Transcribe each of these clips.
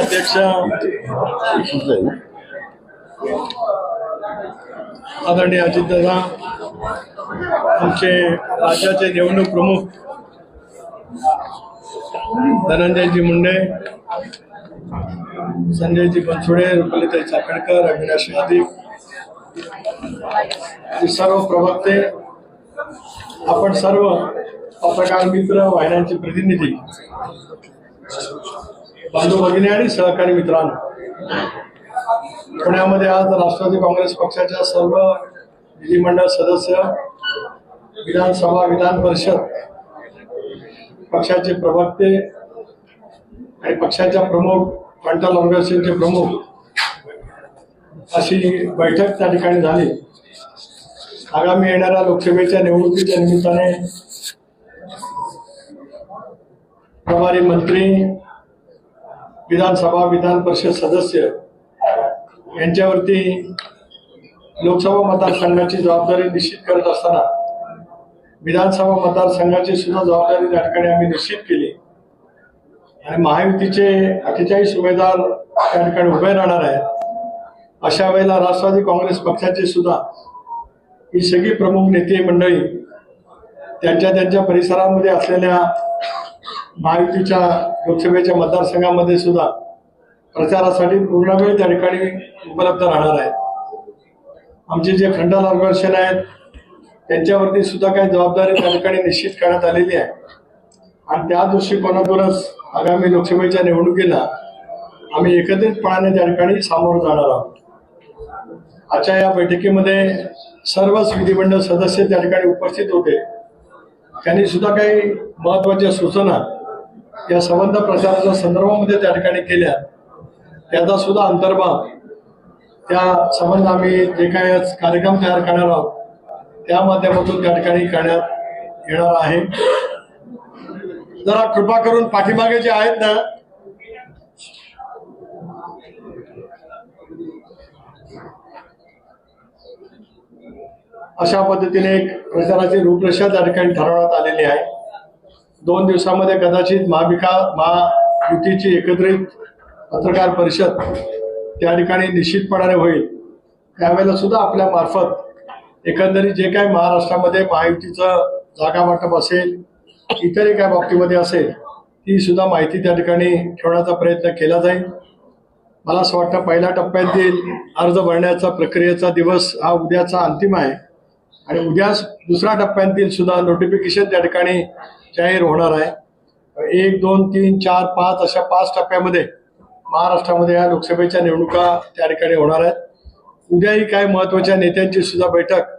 अध्यक्ष आदरणीय अजितदादा आमचे राज्याचे निवडणूक प्रमुख धनंजयजी मुंडे संजयजी बनसोडे रुपलिताई चापेडकर अविनाश यादव सर्व प्रवक्ते आपण सर्व पत्रकार मित्र वाहिन्यांचे प्रतिनिधी बांधव भगिनी आणि सहकारी मित्रांनो पुण्यामध्ये आज राष्ट्रवादी काँग्रेस पक्षाच्या सर्व विधिमंडळ सदस्य विधानसभा विधान परिषद पक्षाचे प्रवक्ते आणि पक्षाच्या प्रमुख फ्रंटल ऑर्गनायझेशनचे प्रमुख अशी बैठक त्या ठिकाणी झाली. आगामी येणाऱ्या लोकसभेच्या निवडणुकीच्या निमित्ताने प्रभारी मंत्री विधानसभा विधान परिषद सदस्य यांच्यावरती लोकसभा मतदारसंघाची जबाबदारी निश्चित करत असताना विधानसभा मतदारसंघाची सुद्धा जबाबदारी त्या ठिकाणी आम्ही निश्चित केली. आणि महायुतीचे अठ्ठेचाळीस उमेदवार त्या ठिकाणी उभे राहणार आहेत. अशा वेळेला राष्ट्रवादी काँग्रेस पक्षाचे सुद्धा ही सगळी प्रमुख नेते मंडळी त्यांच्या त्यांच्या परिसरामध्ये असलेल्या महायुतीच्या लोकसभेच्या मतदारसंघामध्ये सुद्धा प्रचारासाठी पूर्ण वेळ त्या ठिकाणी उपलब्ध राहणार आहेत आमचे जे खंडाल ऑर्गनायझेशन आहेत त्यांच्यावरती सुद्धा काही जबाबदारी त्या ठिकाणी निश्चित करण्यात आलेली आहे. आणि त्या दृष्टिकोनातूनच आगामी लोकसभेच्या निवडणुकीला आम्ही एकत्रितपणाने त्या ठिकाणी सामोरं जाणार आहोत. आजच्या या बैठकीमध्ये सर्वच विधिमंडळ सदस्य त्या ठिकाणी उपस्थित होते. त्यांनी सुद्धा काही महत्त्वाच्या सूचना या संबंध प्रचाराच्या संदर्भामध्ये त्या ठिकाणी केल्या. त्याचा सुद्धा अंतर्भाव त्या संबंध आम्ही जे काही कार्यक्रम तयार करणार आहोत त्या माध्यमातून त्या ठिकाणी करण्यात येणार आहे. जरा कृपा करून पाठीमागे जे आहेत ना अशा पद्धतीने एक प्रचाराची रूपरेषा त्या ठिकाणी ठरवण्यात आलेली आहे. दोन दिवसामध्ये कदाचित महाविका महायुतीची एकत्रित पत्रकार परिषद त्या ठिकाणी निश्चितपणाने होईल. त्यावेळेला सुद्धा आपल्या मार्फत एकंदरीत जे काही महाराष्ट्रामध्ये महायुतीचं जागा वाटप असेल इतरही काय बाबतीमध्ये असेल ती सुद्धा माहिती त्या ठिकाणी ठेवण्याचा प्रयत्न केला जाईल. मला असं वाटतं पहिल्या टप्प्यातील अर्ज भरण्याचा प्रक्रियेचा दिवस हा उद्याचा अंतिम आहे. आणि उद्याच दुसऱ्या टप्प्यातील सुद्धा नोटिफिकेशन त्या ठिकाणी जाहीर होणार आहे. एक दोन तीन चार पाच अशा पाच टप्प्यामध्ये महाराष्ट्रामध्ये या लोकसभेच्या निवडणुका त्या ठिकाणी होणार आहेत. उद्याही काही महत्त्वाच्या नेत्यांची सुद्धा बैठक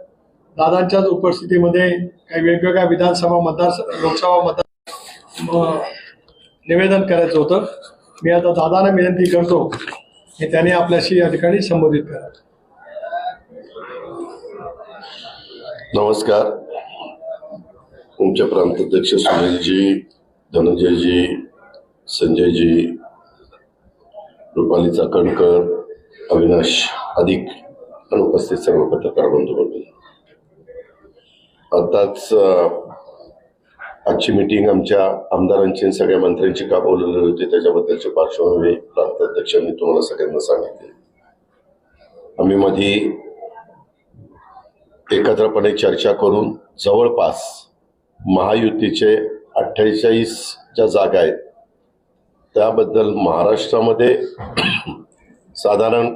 दादांच्याच उपस्थितीमध्ये काही वेगवेगळ्या विधानसभा मतदार लोकसभा मतदार निवेदन करायचं होतं. मी आता दादांना विनंती करतो की त्याने आपल्याशी या ठिकाणी संबोधित करा. नमस्कार. तुमच्या प्रांताध्यक्ष सुनीलजी धनंजयजी संजयजी रुपाली चाकणकर अविनाश अधिक अनुपस्थित सर्व पत्रकार बंधू आताच आजची मीटिंग आमच्या आमदारांची आणि सगळ्या मंत्र्यांची का बोलवलेली होती. त्याच्याबद्दलची पार्श्वभूमी प्रांताध्यक्षांनी तुम्हाला सगळ्यांना सांगितली. आम्ही मधी एकत्रपणे चर्चा करून जवळपास महायुतीचे अठ्ठेचाळीस ज्या जागा आहेत. त्याबद्दल महाराष्ट्रामध्ये साधारण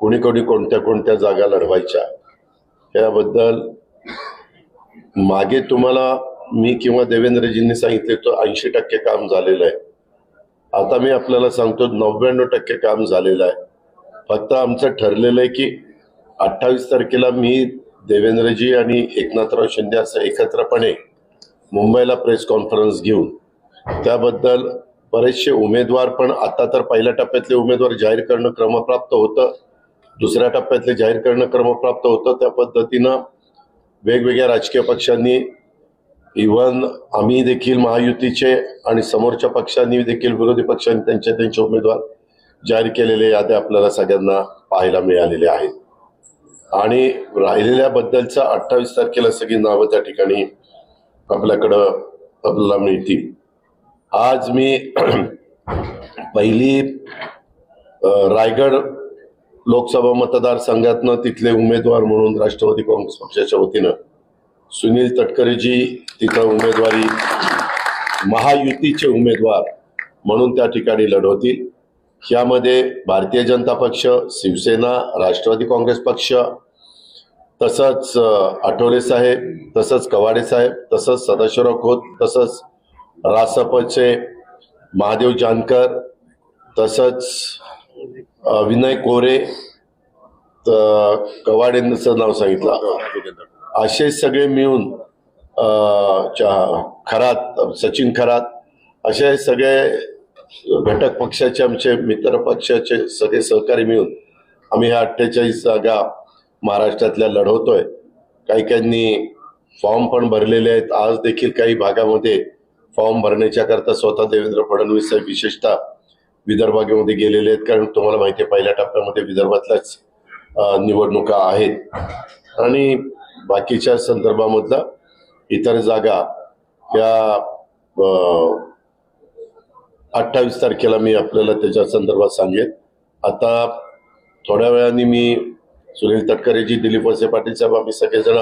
कोणी कोणी कोणत्या कोणत्या जागा लढवायच्या याबद्दल मागे तुम्हाला मी किंवा देवेंद्रजींनी सांगितले तो ऐंशी टक्के काम झालेलं आहे. आता मी आपल्याला सांगतो नव्याण्णव टक्के काम झालेलं आहे. फक्त आमचं ठरलेलं आहे की अठ्ठावीस तारखेला मी देवेंद्रजी आणि एकनाथराव शिंदे असं एकत्रपणे मुंबईला प्रेस कॉन्फरन्स घेऊन. त्याबद्दल बरेचसे उमेदवार पण आता तर पहिल्या टप्प्यातले उमेदवार जाहीर करणं क्रमप्राप्त होतं. दुसऱ्या टप्प्यातले जाहीर करणं क्रमप्राप्त होतं. त्या पद्धतीनं वेगवेगळ्या राजकीय पक्षांनी इव्हन आम्ही देखील महायुतीचे आणि समोरच्या पक्षांनी देखील विरोधी पक्षांनी त्यांचे त्यांचे उमेदवार जाहीर केलेले याद्या आपल्याला सगळ्यांना पाहायला मिळालेले आहेत. आणि राहिलेल्याबद्दलचा अठ्ठावीस तारखेला सगळी नावं त्या ठिकाणी आपल्याकडं आपल्याला मिळतील. आज मी पहिली रायगड लोकसभा मतदारसंघातनं तिथले उमेदवार म्हणून राष्ट्रवादी काँग्रेस पक्षाच्या वतीनं सुनील तटकरेजी तिथं उमेदवारी महायुतीचे उमेदवार म्हणून त्या ठिकाणी लढवतील. यामध्ये भारतीय जनता पक्ष शिवसेना राष्ट्रवादी काँग्रेस पक्ष तसंच आठवले साहेब तसंच कवाडे साहेब तसंच सदाशिवराव खोत तसंच रासपचे महादेव जानकर तसंच विनय कोरे कवाडेंचं नाव सांगितलं. असे सगळे मिळून खरात सचिन खरात असे सगळे घटक पक्षाचे आमचे मित्र पक्षाचे सगळे सहकारी मिळून आम्ही ह्या अठ्ठेचाळीस जागा महाराष्ट्रातल्या लढवतोय. काही काहींनी फॉर्म पण भरलेले आहेत. आज देखील काही भागामध्ये फॉर्म भरण्याच्या करता स्वतः देवेंद्र फडणवीस साहेब विशेषतः विदर्भामध्ये गेलेले आहेत. कारण तुम्हाला माहिती आहे पहिल्या टप्प्यामध्ये विदर्भातल्याच निवडणुका आहेत. आणि बाकीच्या संदर्भामधला इतर जागा या अठ्ठावीस तारखेला मी आपल्याला त्याच्या संदर्भात सांगेन. आता थोड्या वेळाने मी सुनील तटकरेजी दिलीप वसे पाटील साहेब आम्ही सगळेजण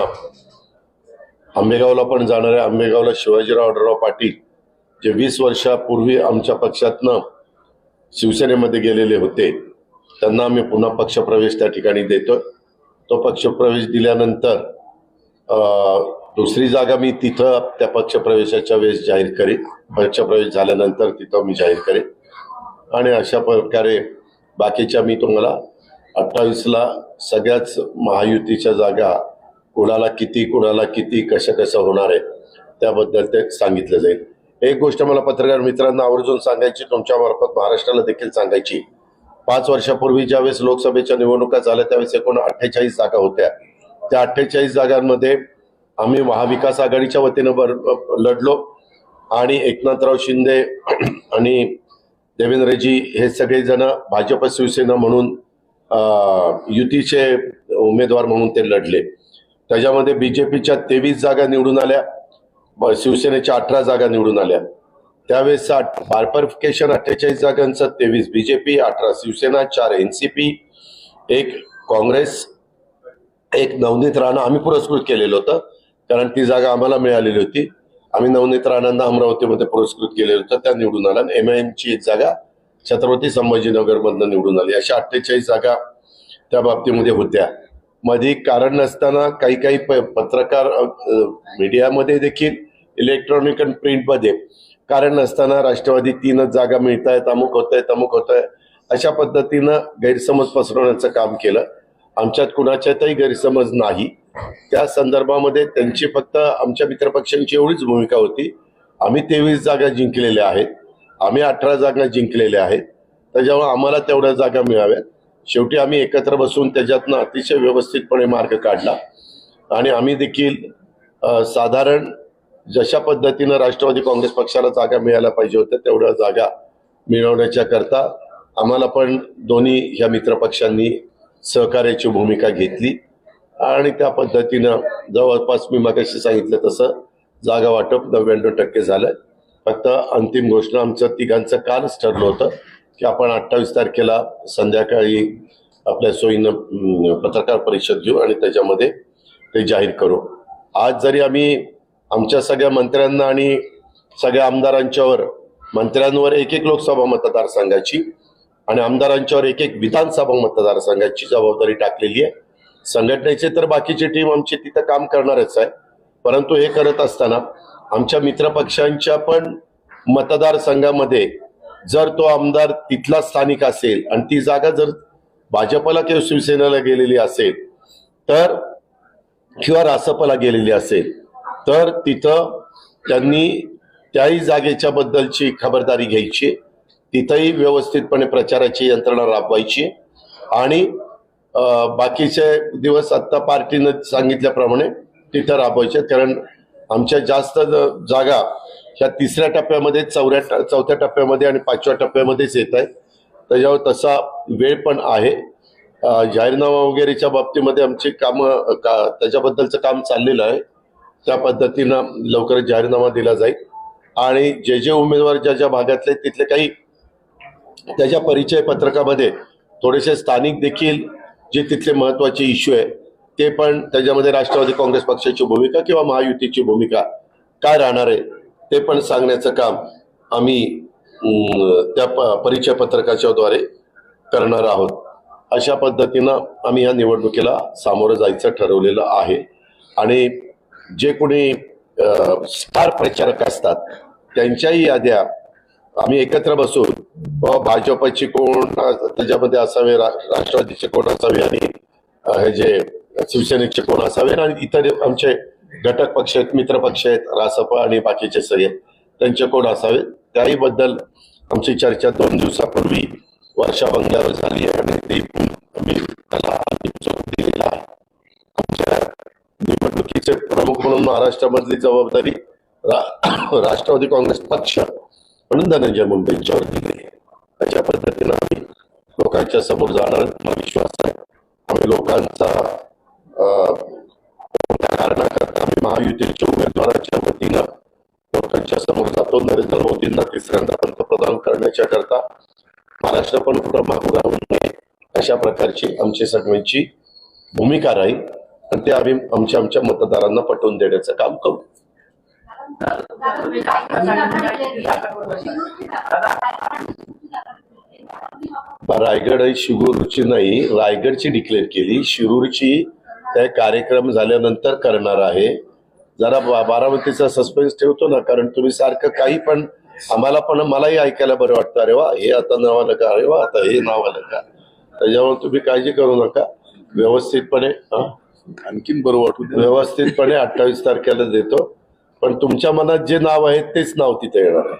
आंबेगावला पण जाणार आहे. आंबेगावला शिवाजीराव अडराव पाटील जे वीस वर्षापूर्वी आमच्या पक्षातनं शिवसेनेमध्ये गेलेले होते त्यांना आम्ही पुन्हा पक्षप्रवेश त्या ठिकाणी देतोय. तो पक्षप्रवेश दिल्यानंतर दुसरी जागा मी तिथं त्या पक्षप्रवेशाच्या वेळेस जाहीर करेन. पक्षप्रवेश झाल्यानंतर तिथं मी जाहीर करेन. आणि अशा प्रकारे बाकीच्या मी तुम्हाला अठ्ठावीसला सगळ्याच महायुतीच्या जागा कुणाला किती कुणाला किती कसं कसं होणार आहे त्याबद्दल ते सांगितलं जाईल. एक गोष्ट मला पत्रकार मित्रांना आवर्जून सांगायची तुमच्या मार्फत महाराष्ट्राला देखील सांगायची. पाच वर्षापूर्वी ज्यावेळेस लोकसभेच्या निवडणुका झाल्या त्यावेळेस एकूण अठ्ठेचाळीस जागा होत्या. त्या अठ्ठेचाळीस जागांमध्ये आम्ही महाविकास आघाडीच्या वतीनं बर लढलो आणि एकनाथराव शिंदे आणि देवेंद्रजी हे सगळेजण भाजप शिवसेना म्हणून युतीचे उमेदवार म्हणून ते लढले. त्याच्यामध्ये बीजेपीच्या तेवीस जागा निवडून आल्या. शिवसेनेच्या अठरा जागा निवडून आल्या. त्यावेळेस बारपरिफिकेशन अठ्ठेचाळीस जागांचं तेवीस बीजेपी अठरा शिवसेना चार एनसीपी एक काँग्रेस एक नवनीत राणा. आम्ही पुरस्कृत केलेलं होतं कारण ती जागा आम्हाला मिळालेली होती. आम्ही नवनीत राणांना अमरावतीमध्ये पुरस्कृत केलेलं होतं त्या निवडून आल्या. एम आय एमची एक जागा छत्रपती संभाजीनगरमधनं निवडून आली. अशा अठ्ठेचाळीस जागा त्या बाबतीमध्ये होत्या. मध्ये कारण नसताना काही काही प- पत्रकार मीडियामध्ये देखील इलेक्ट्रॉनिक आणि प्रिंटमध्ये कारण नसताना राष्ट्रवादी तीनच जागा मिळत आहेत अमुक होत आहे अमुक होत आहे अशा पद्धतीनं गैरसमज पसरवण्याचं काम केलं. आमच्यात कुणाच्यातही गैरसमज नाही. त्या संदर्भामध्ये त्यांची फक्त आमच्या मित्रपक्षांची एवढीच भूमिका होती. आम्ही तेवीस जागा जिंकलेल्या आहेत. आम्ही अठरा जागा जिंकलेल्या आहेत. त्याच्यामुळे आम्हाला तेवढ्या जागा मिळाव्यात. शेवटी आम्ही एकत्र बसून त्याच्यातनं अतिशय व्यवस्थितपणे मार्ग काढला. आणि आम्ही देखील साधारण जशा पद्धतीनं राष्ट्रवादी काँग्रेस पक्षाला जागा मिळायला पाहिजे होत्या तेवढ्या जागा मिळवण्याच्या करता आम्हाला पण दोन्ही ह्या मित्रपक्षांनी सहकार्याची भूमिका घेतली. आणि त्या पद्धतीनं जवळपास मी मगाशी सांगितलं तसं जागा वाटप नव्याण्णव टक्के झालं. फक्त अंतिम घोषणा आमचं तिघांचं कालच ठरलं होतं की आपण अठ्ठावीस तारखेला संध्याकाळी आपल्या सोयीनं पत्रकार परिषद घेऊ आणि त्याच्यामध्ये ते जाहीर करू. आज जरी आम्ही आमच्या सगळ्या मंत्र्यांना आणि सगळ्या आमदारांच्यावर मंत्र्यांवर एक एक लोकसभा मतदारसंघाची आणि आमदारांच्यावर एक एक विधानसभा मतदारसंघाची जबाबदारी टाकलेली आहे. संघटनेचे तर बाकीची टीम आमची तिथं काम करणारच आहे. परंतु हे करत असताना आमच्या मित्रपक्षांच्या पण मतदारसंघामध्ये जर तो आमदार तिथला स्थानिक असेल आणि ती जागा जर भाजपला किंवा शिवसेनेला गेलेली असेल तर किंवा रासपला गेलेली असेल तर तिथं त्यांनी त्याही जागेच्या बद्दलची खबरदारी घ्यायची तिथंही व्यवस्थितपणे प्रचाराची यंत्रणा राबवायची आणि बाकीचे दिवस आत्ता पार्टीनं सांगितल्याप्रमाणे तिथं राबवायचे कारण आमच्या जास्त जागा ह्या तिसऱ्या टप्प्यामध्ये चौऱ्या चौथ्या टप्प्यामध्ये आणि पाचव्या टप्प्यामध्येच येत आहेत. त्याच्यावर तसा वेळ पण आहे. जाहीरनामा वगैरेच्या बाबतीमध्ये आमची कामं का त्याच्याबद्दलचं काम चाललेलं आहे. त्या पद्धतीनं लवकरच जाहीरनामा दिला जाईल. आणि जे जे उमेदवार ज्या ज्या भागातले तिथले काही त्याच्या परिचय पत्रकामध्ये थोडेसे स्थानिक देखील जे तिथले महत्त्वाचे इश्यू आहे ते पण त्याच्यामध्ये राष्ट्रवादी काँग्रेस पक्षाची भूमिका किंवा महायुतीची भूमिका काय राहणार आहे ते पण सांगण्याचं काम आम्ही त्या प- परिचय पत्रकाच्या द्वारे करणार आहोत. अशा पद्धतीनं आम्ही या निवडणुकीला सामोरं जायचं ठरवलेलं आहे. आणि जे कोणी स्टार प्रचारक असतात त्यांच्याही याद्या आम्ही एकत्र बसून भाजपची कोण त्याच्यामध्ये असावे रा- राष्ट्रवादीचे कोण असावे? आणि हे जे शिवसेनेचे कोण असावे? आणि इतर आमचे घटक पक्ष आहेत मित्र पक्ष आहेत रासप आणि बाकीचे सगळे त्यांचे कोण असावे? त्याही बद्दल आमची चर्चा दोन दिवसापूर्वी वर्षा बंगल्यावर झाली आहे आणि ती आम्ही त्याला दिलेला आहे. आमच्या निवडणुकीचे प्रमुख म्हणून महाराष्ट्रामधली जबाबदारी रा- राष्ट्रवादी काँग्रेस पक्ष म्हणून धनंजय मुंडेंच्यावर दिली आहे. अशा पद्धतीनं आम्ही लोकांच्या समोर जाणार विश्वास आहे. आम्ही लोकांचा अं, मोठ्या कारणाकरता आम्ही महायुतीच्या उमेदवाराच्या वतीनं लोकांच्या समोर जातो. नरेंद्र मोदींना तिसऱ्यांदा पंतप्रधान करण्याच्या करता महाराष्ट्र पण कुठं मागू राहू नये अशा प्रकारची आमची सगळ्यांची भूमिका राहील. आणि ते आम्ही आमच्या आमच्या मतदारांना पटवून देण्याचं काम करू. रायगड शिरूरची नाही रायगडची डिक्लेअर केली. शिरूरची त्या कार्यक्रम झाल्यानंतर करणार आहे. जरा बारामतीचा सस्पेन्स ठेवतो ना कारण तुम्ही सारखं काही पण आम्हाला पण मलाही ऐकायला बरं वाटतं. अरे वा हे आता नाव आलं का? अरे वा आता हे नाव आलं का? त्याच्यामुळे तुम्ही काळजी करू नका. व्यवस्थितपणे? आणखीन बरं वाटू व्यवस्थितपणे अठ्ठावीस तारखेला देतो. पण तुमच्या मनात जे नाव आहे तेच नाव तिथे येणार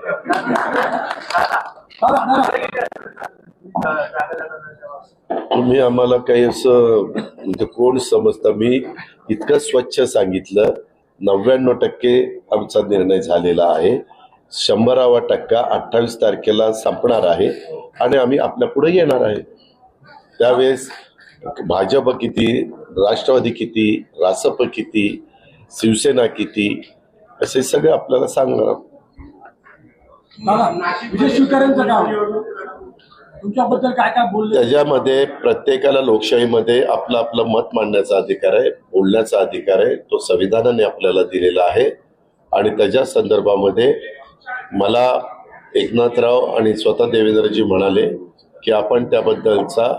तुम्ही आम्हाला काही असं म्हणजे कोण समजता? मी इतकं स्वच्छ सांगितलं. नव्याण्णव टक्के आमचा निर्णय झालेला आहे. शंभरावा टक्का अठ्ठावीस तारखेला संपणार आहे आणि आम्ही आपल्या पुढे येणार आहे. त्यावेळेस भाजप किती राष्ट्रवादी किती रासप किती शिवसेना किती असे सगळे आपल्याला सांगणार दादा विजय शिवकरांचं काम तुमच्याबद्दल काय काय बोलले? त्याच्यामध्ये प्रत्येकाला लोकशाहीमध्ये आपलं आपलं मत मांडण्याचा अधिकार आहे बोलण्याचा अधिकार आहे तो संविधानाने आपल्याला दिलेला आहे. आणि त्याच्या संदर्भामध्ये मला एकनाथराव आणि स्वतः देवेंद्रजी म्हणाले की आपण त्याबद्दलचा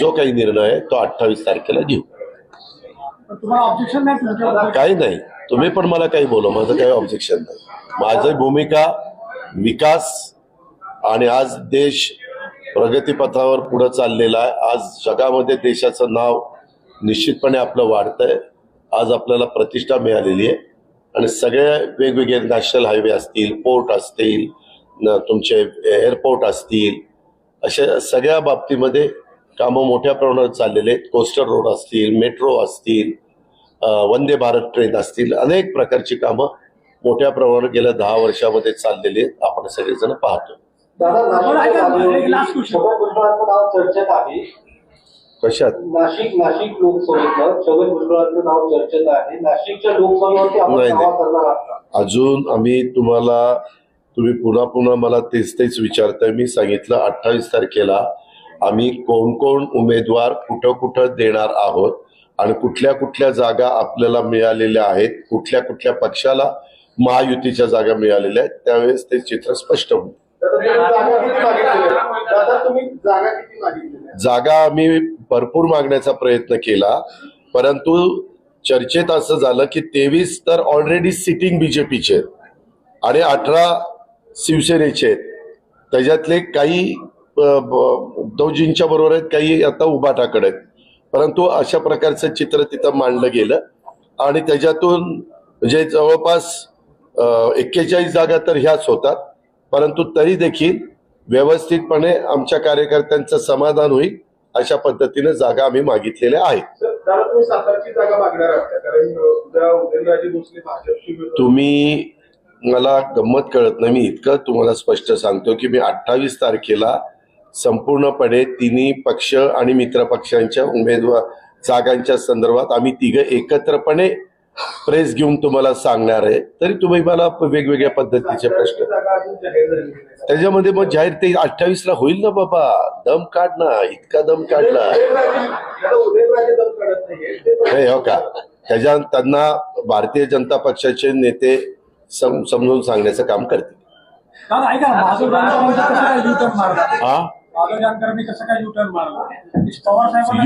जो काही निर्णय आहे तो अठ्ठावीस तारखेला घेऊ. काही नाही. तुम्ही पण मला काही बोला. माझं काही ऑब्जेक्शन नाही. माझी भूमिका विकास आणि आज देश प्रगतीपथावर पुढे चाललेला आहे. आज जगामध्ये देशाचं नाव निश्चितपणे आपलं वाढतंय. आज आपल्याला प्रतिष्ठा मिळालेली आहे. आणि सगळे वेगवेगळे नॅशनल हायवे असतील पोर्ट असतील न- तुमचे एअरपोर्ट असतील अशा सगळ्या बाबतीमध्ये कामं मोठ्या प्रमाणात चाललेले आहेत. कोस्टर रोड असतील मेट्रो असतील वंदे भारत ट्रेन असतील अनेक प्रकारची कामं मोठ्या प्रमाणात गेल्या दहा वर्षामध्ये चाललेली आहेत. आपण सगळेजण पाहतो नाव चर्चेत आहे. कशात? नाशिक नाशिक लोकसभेतलं छगन भुजबळांचं नाव चर्चेत आहे. नाशिकच्या लोकसभेवरती आपण नाही, दावा नाही. करणार आहात का? अजून आम्ही तुम्हाला तुम्ही पुन्हा पुन्हा मला तेच तेच विचारताय. मी सांगितलं अठ्ठावीस तारखेला आम्ही कोण कोण उमेदवार कुठं कुठं देणार आहोत आणि कुठल्या कुठल्या जागा आपल्याला मिळालेल्या आहेत कुठल्या कुठल्या पक्षाला महायुतीच्या जागा मिळालेल्या आहेत त्यावेळेस ते चित्र स्पष्ट होईल. जागा आम्ही भरपूर मागण्याचा प्रयत्न केला. परंतु चर्चेत असं झालं की तेवीस तर ऑलरेडी सिटिंग बीजेपीचे आहेत. आणि अठरा शिवसेनेचे आहेत. त्याच्यातले काही उद्धवजींच्या बरोबर आहेत काही आता उभाटाकडे आहेत. परंतु अशा प्रकारचं चित्र तिथं मांडलं गेलं. आणि त्याच्यातून म्हणजे जवळपास एक्केचाळीस जागा तर ह्याच होतात. परंतु तरी देखील व्यवस्थितपणे आमच्या कार्यकर्त्यांचं समाधान होईल अशा पद्धतीने जागा आम्ही मागितलेल्या आहेत. तुम्ही मला गंमत कळत नाही मी इतकं तुम्हाला स्पष्ट सांगतो की मी अठ्ठावीस तारखेला संपूर्णपणे तिन्ही पक्ष आणि मित्र पक्षांच्या उमेदवार जागांच्या संदर्भात आम्ही तिघं एकत्रपणे प्रेस घेऊन तुम्हाला सांगणार आहे. तरी तुम्ही मला वेगवेगळ्या पद्धतीचे प्रश्न. त्याच्यामध्ये मग जाहीर ते अठ्ठावीस ला होईल ना बाबा. दम काढ ना इतका दम काढला हे हो का? त्याच्या त्यांना भारतीय जनता पक्षाचे नेते सम, समजून सांगण्याचं काम करतील. हा?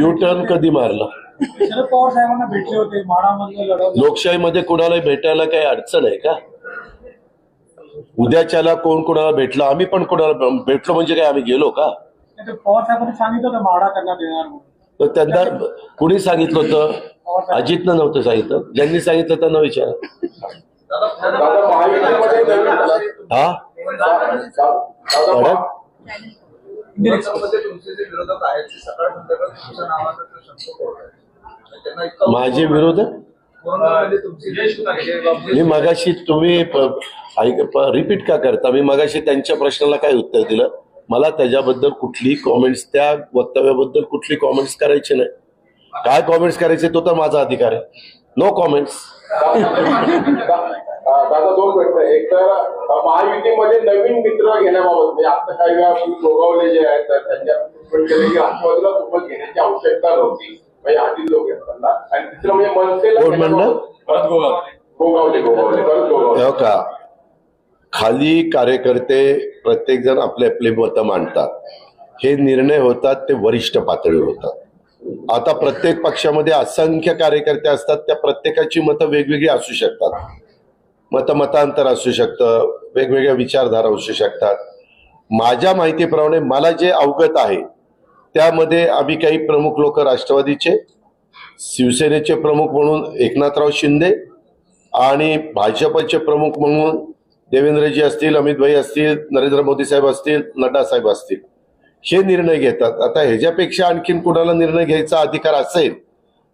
युटर्न. कधी मारला? शरद पवार साहेबांना भेटले होते माडामध्ये लढवलं लोकशाहीमध्ये कोणाला भेटायला काही अडचण आहे का? उद्याच्याला कोण कोणाला भेटलं? आम्ही पण कोणाला भेटलो म्हणजे काय आम्ही गेलो का? ते पवार साहेबांनी सांगितलं होतं येणार म्हणून. तर त्यांना कुणी सांगितलं होतं? अजितनं नव्हतं सांगितलं. ज्यांनी सांगितलं त्यांना विचार. हा? तुमचे जे विरोधक आहेत ते सकाळ संध्याकाळ तुमच्या नावाचा प्रश्न होत त्यांना इतका माझे विरोधक मी मगाशी तुम्ही रिपीट का करता? मी मगाशी त्यांच्या प्रश्नाला काय उत्तर दिलं? मला त्याच्याबद्दल कुठली कॉमेंट्स त्या वक्तव्याबद्दल कुठली कॉमेंट्स करायचे नाही. काय कॉमेंट्स करायचे तो तर माझा अधिकार आहे. नो कॉमेंट्स दादा दोन प्रश्न एक तर महायुतीमध्ये नवीन मित्र घेण्याबाबत म्हणजे आता काही वेळा तुम्ही गोगावले जे आहेत त्यांच्या statement केले की राष्ट्रवादीला सोबत घेण्याची आवश्यकता नव्हती. म्हणजे आधी लोक असताना आणि तिसरं म्हणजे मनसेला कोण म्हणलं? परत गोगावले गोगावले गोगावले परत गोगावले का? खाली कार्यकर्ते प्रत्येक जण आपले आपले मतं मांडतात. हे निर्णय होतात ते वरिष्ठ पातळीवर होतात. आता प्रत्येक पक्षामध्ये असंख्य कार्यकर्ते असतात त्या प्रत्येकाची मतं वेगवेगळी असू शकतात. मत मतांतर असू शकतं वेगवेगळ्या विचारधारा असू शकतात. माझ्या माहितीप्रमाणे मला जे अवगत आहे त्यामध्ये आम्ही काही प्रमुख लोक राष्ट्रवादीचे शिवसेनेचे प्रमुख म्हणून एकनाथराव शिंदे आणि भाजपचे प्रमुख म्हणून देवेंद्रजी असतील अमितभाई असतील नरेंद्र मोदी साहेब असतील नड्डा साहेब असतील. हे निर्णय घेतात. आता ह्याच्यापेक्षा आणखीन कुणाला निर्णय घ्यायचा अधिकार असेल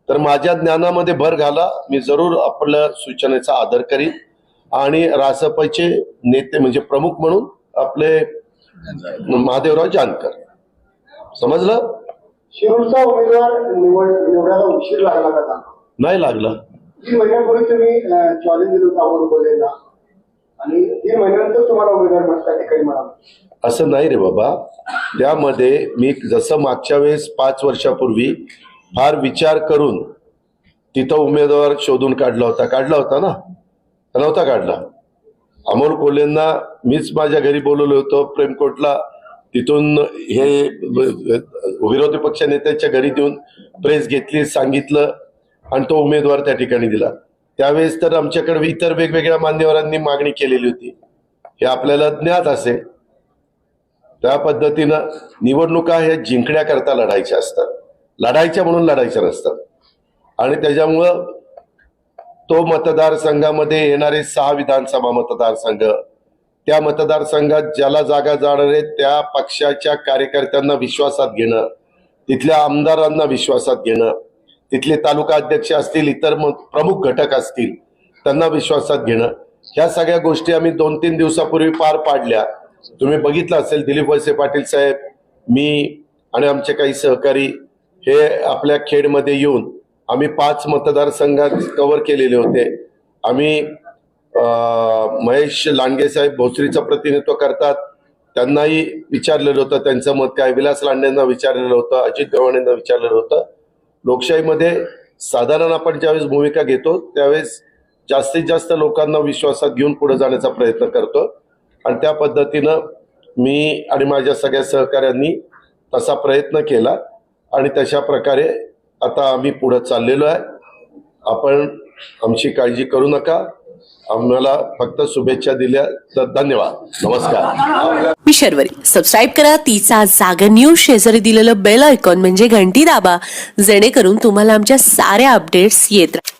तर माझ्या ज्ञानामध्ये भर घाला. मी जरूर आपल्या सूचनेचा आदर करीन. आणि रासपचे नेते म्हणजे प्रमुख म्हणून आपले महादेवराव जानकर. समजलं? शिरूरचा उमेदवार निवड निवडायला उशीर लागला का त्यांना? नाही लागला. तीन महिन्यापूर्वी तुम्ही चॉलेंज दिलं होतं अमोल कोल्हेला आणि तीन महिन्यानंतर तुम्हाला उमेदवार म्हणून त्या ठिकाणी मिळाला असं नाही रे बाबा. त्यामध्ये मी जसं मागच्या वेळेस पाच वर्षापूर्वी फार विचार करून तिथं उमेदवार शोधून काढला होता. काढला होता ना? नव्हता काढला. अमोल कोल्हेंना मीच माझ्या घरी बोलवलं होतं प्रेमकोटला. तिथून हे विरोधी पक्ष नेत्याच्या घरी देऊन प्रेस घेतली सांगितलं आणि तो उमेदवार त्या ठिकाणी दिला. त्यावेळेस तर आमच्याकडे इतर वेगवेगळ्या मान्यवरांनी मागणी केलेली होती. हे आपल्याला ज्ञात असे त्या पद्धतीनं निवडणुका हे जिंकण्याकरता लढायच्या असतात. लढायच्या म्हणून लढायच्या नसतात. आणि त्याच्यामुळं तो मतदारसंघामध्ये येणारे सहा विधानसभा मतदारसंघ त्या मतदारसंघात ज्याला जागा जाणार आहे त्या पक्षाच्या कार्यकर्त्यांना विश्वासात घेणं तिथल्या आमदारांना विश्वासात घेणं तिथले तालुका अध्यक्ष असतील इतर प्रमुख घटक असतील त्यांना विश्वासात घेणं. ह्या सगळ्या गोष्टी आम्ही दोन तीन दिवसापूर्वी पार पाडल्या. तुम्ही बघितलं असेल दिलीप वळसे पाटील साहेब मी आणि आमचे काही सहकारी हे आपल्या खेडमध्ये येऊन आम्ही पाच मतदारसंघात कव्हर केलेले होते. आम्ही महेश लांडगे साहेब भोसरीचं प्रतिनिधित्व करतात. त्यांनाही विचारलेलं होतं. त्यांचं मत काय? विलास लांडेंना विचारलेलं होतं. अजित गव्हाणेंना विचारलेलं होतं. लोकशाहीमध्ये साधारण आपण ज्यावेळेस भूमिका घेतो त्यावेळेस जास्तीत जास्त लोकांना विश्वासात घेऊन पुढे जाण्याचा प्रयत्न करतो. आणि त्या पद्धतीनं मी आणि माझ्या सगळ्या सहकाऱ्यांनी तसा प्रयत्न केला. आणि तशा प्रकारे आता आम्ही पुढं चाललेलो आहे. आपण आमची काळजी करू नका. आम्हाला फक्त शुभेच्छा दिल्या तर धन्यवाद. नमस्कार. मी शर्वरी. सबस्क्राईब करा तिचा जागर न्यूज शेजारी दिलेलं बेल आयकॉन म्हणजे घंटी दाबा जेणेकरून तुम्हाला आमच्या साऱ्या अपडेट्स येत राहतात